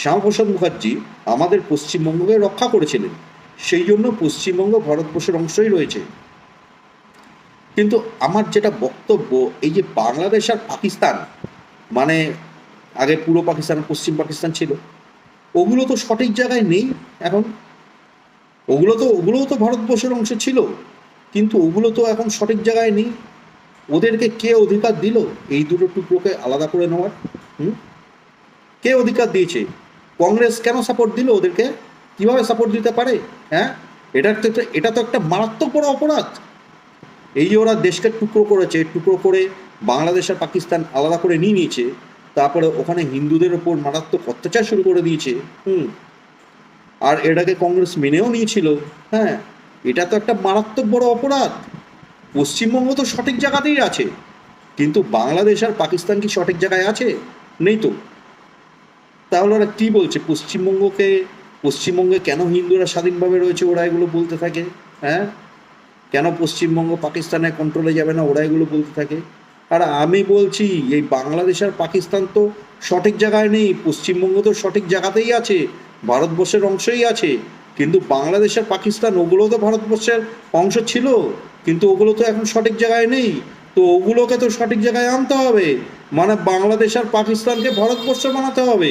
শ্যামাপ্রসাদ মুখার্জি আমাদের পশ্চিমবঙ্গকে রক্ষা করেছিলেন। সেই জন্য পশ্চিমবঙ্গ ভারতবর্ষের অংশই রয়েছে। কিন্তু আমার যেটা বক্তব্য, এই যে বাংলাদেশ আর পাকিস্তান মানে আগে পূর্ব পাকিস্তান পশ্চিম পাকিস্তান ছিল, ওগুলো তো সঠিক জায়গায় নেই এখন। ওগুলো তো, ওগুলোও তো ভারতবর্ষের অংশ ছিল, কিন্তু ওগুলো তো এখন সঠিক জায়গায় নেই। ওদেরকে কে অধিকার দিল? এই দুটো টুকরোকে আলাদা করে নেওয়ার, হুম? কে অধিকার দিয়েছে? কংগ্রেস কেন সাপোর্ট দিল ওদেরকে? কীভাবে সাপোর্ট দিতে পারে? হ্যাঁ? এটা তো এটা তো একটা মারাত্মক বড় অপরাধ। এই যে ওরা দেশকে টুকরো করেছে, টুকরো করে বাংলাদেশ আর পাকিস্তান আলাদা করে নিয়ে নিয়েছে, তারপরে ওখানে হিন্দুদের ওপর মারাত্মক অত্যাচার শুরু করে দিয়েছে, হুম। আর এটাকে কংগ্রেস মেনেও নিয়েছিল হ্যাঁ। এটা তো একটা মারাত্মক বড় অপরাধ। পশ্চিমবঙ্গ তো সঠিক জায়গাতেই আছে, কিন্তু বাংলাদেশ আর পাকিস্তান কি সঠিক জায়গায় আছে? নেই তো। তাহলে ওরা কী বলছে? পশ্চিমবঙ্গকে, পশ্চিমবঙ্গে কেন হিন্দুরা স্বাধীনভাবে রয়েছে? ওরা এগুলো বলতে থাকে হ্যাঁ? কেন পশ্চিমবঙ্গ পাকিস্তানের কন্ট্রোলে যাবে না? ওরা এগুলো বলতে থাকে। আর আমি বলছি, এই বাংলাদেশ আর পাকিস্তান তো সঠিক জায়গায় নেই। পশ্চিমবঙ্গ তো সঠিক জায়গাতেই আছে, ভারতবর্ষের অংশই আছে। কিন্তু বাংলাদেশ আর পাকিস্তান, ওগুলো তো ভারতবর্ষের অংশ ছিল, কিন্তু ওগুলো তো এখন সঠিক জায়গায় নেই। তো ওগুলোকে তো সঠিক জায়গায় আনতে হবে। মানে বাংলাদেশ আর পাকিস্তানকে ভারতবর্ষ বানাতে হবে।